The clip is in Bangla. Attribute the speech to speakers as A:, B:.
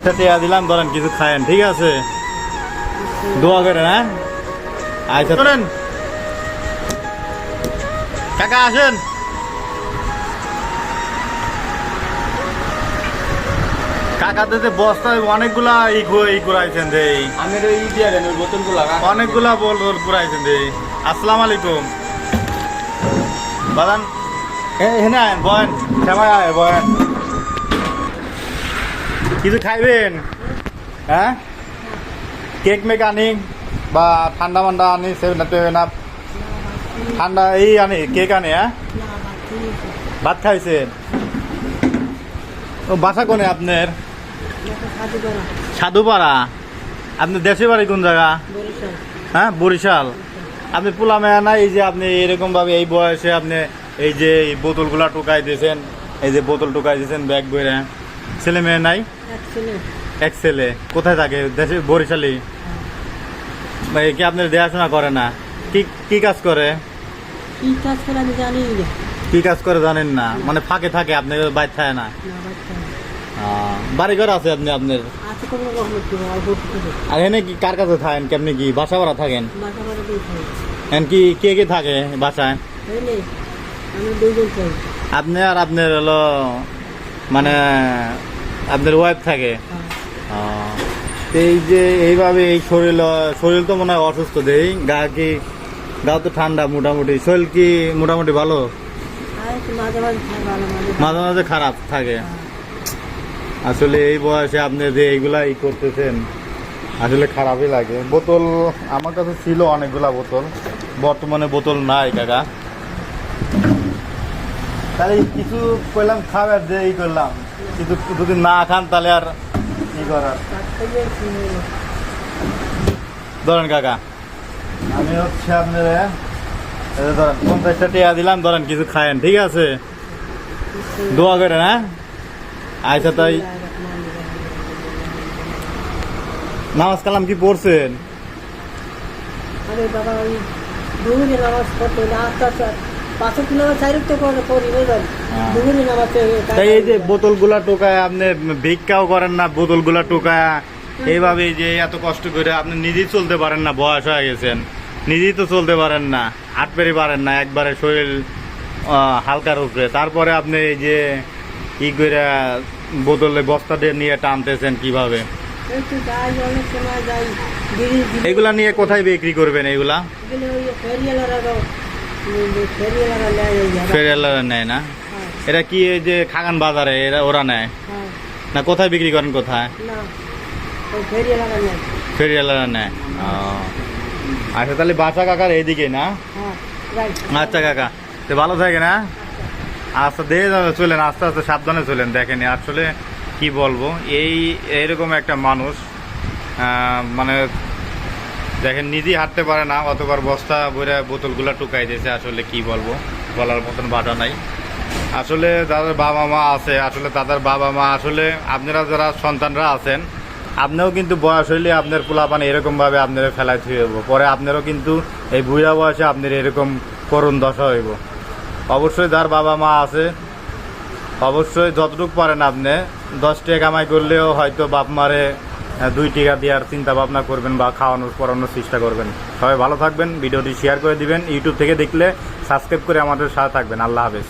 A: টিয়া দিলাম ধরেন কিছু খায়েন ঠিক আছে? দোয়া করেন হ্যাঁ? আচ্ছা। শোনেন কাকা আসেন। কাকাতে যে বস্তায় অনেকগুলা ই ই করাইছেন যে
B: আমি ওই দিয়ে দেন ওই বোতলগুলো
A: অনেকগুলা বল পুরাইছেন রে আসসালামু আলাইকুম। বাদান এখানে আয়েন বয়েন। সেমাই আয় বয়েন। কিছু খাইবেন? হ্যাঁ? কেক মেক আনি বা ঠান্ডা মান্ডা আনি, সেভেন আপ আপ। ঠান্ডা এই আনি, কেক আনি হ্যাঁ? ভাত খাইছেন ও, বাসা কোনে আপনার? সাধুপাড়া। আপনি দেশে বাড়ি কোন জায়গা? হ্যাঁ বরিশাল। আপনি পোলা মেয়া না এই যে আপনি এরকম ভাবে এই বয়সে আপনি এই যে এই বোতলগুলা টোকাই দিয়েছেন, এই যে বোতল টোকাই দিয়েছেন ব্যাগ বইরে। ছেলে মেয়ে নাই? এক ছেলে। কোথায় থাকে? দেশে বরিশালি? ভাই কি আপনার দেখাশোনা করে না? কি কি কাজ করে?
C: কি কাজ করে আমি জানি
A: কি কাজ করে জানেন না? মানে ফাঁকে থাকে আপনি বাইর থাকে না? বাড়ি ঘর আছে আপনি আপনার? আর এনে কি কার কাছে থাকেন কেমনি কি? বাসা ভাড়া থাকেন? এন কি কে কে থাকে বাসায়? আপনি আর আপনার হলো মানে আপনার ওয়াইফ থাকে। এই যে এইভাবে এই শরীর শরীর তো মনে হয় অসুস্থ দেই গা কি গা তো ঠান্ডা মোটামুটি শরীর কি মোটামুটি ভালো?
C: মাঝে মাঝে মাঝে
A: খারাপ থাকে। আসলে এই বয়সে আপনি যে এইগুলা ই করতেছেন আসলে খারাপই লাগে। বোতল আমার কাছে ছিল অনেকগুলা বোতল বর্তমানে বোতল নাই কাকা। তাহলে কিছু কইলাম, খাবার যে ই করলাম। কিন্তু যদি না খান তাহলে আর কি করার? ধরেন কাকা, আমি হচ্ছে আপনার, এই ধরেন, পঞ্চাশটা টিয়া দিলাম, ধরেন কিছু খায়েন, ঠিক আছে? দোয়া করে হ্যাঁ? আচ্ছা তাই। নামাজ কালাম কি পড়ছেন?
C: আরে বাবা, ওই নামাজ পড়তে না
A: হ্যাঁ। তাই এই যে বোতলগুলা টোকায় আপনি ভিক্ষাও করেন না বোতলগুলা টোকায়। এইভাবে যে এত কষ্ট করে আপনি নিজেই চলতে পারেন না বয়স হয়ে গেছেন। নিজেই তো চলতে পারেন না হাট পেরে পারেন না একবারে শরীর হালকার উপরে। তারপরে আপনি এই যে ই করে বোতলে বস্তা দিয়ে নিয়ে টানতেছেন কীভাবে? এগুলা নিয়ে কোথায় বিক্রি করবেন এগুলা?
C: ফেরিয়ালারা নেয়
A: না?
C: হ্যাঁ,
A: এটা কি এই যে খাগান বাজারে এরা ওরা নেয়?
C: হ্যাঁ,
A: না কোথায় বিক্রি করেন কোথায়?
C: ফেরিয়ালারা নেয়।
A: আচ্ছা তাহলে বাসা কাকার এইদিকে না? আচ্ছা কাকা তো ভালো থাকে না আচ্ছা দিয়ে চলেন আস্তে আস্তে সাবধানে চলেন দেখেন আসলে কি বলব এই এইরকম একটা মানুষ মানে দেখেন, নিজেই হাঁটতে পারে না, অতবার বস্তা বইরা বোতলগুলো টুকাই দিয়েছে। আসলে কি বলব, বলার মতন বাধা নাই। আসলে যাদের বাবা মা আছে, আসলে তাদের বাবা মা, আসলে আপনারা যারা সন্তানরা আছেন, আপনিও কিন্তু বয়স হইলে আপনার পোলাপান এরকমভাবে আপনারা ফেলাই থুয়ে হইব পরে আপনারও কিন্তু এই বুড়া বয়সে আপনার এরকম করুণ দশা হইব। অবশ্যই যার বাবা মা আছে, অবশ্যই যতটুকু পারেন আপনি, দশ টাকা কামাই করলেও হয়তো বাপ মারে দুই টিকা দেওয়ার চিন্তা ভাবনা করবেন বা খাওয়ানোর পড়ানোর চেষ্টা করবেন। সবাই ভালো থাকবেন, ভিডিওটি শেয়ার করে দিবেন। ইউটিউব থেকে দেখলে সাবস্ক্রাইব করে আমাদের সাথে থাকবেন। আল্লাহ হাফেজ।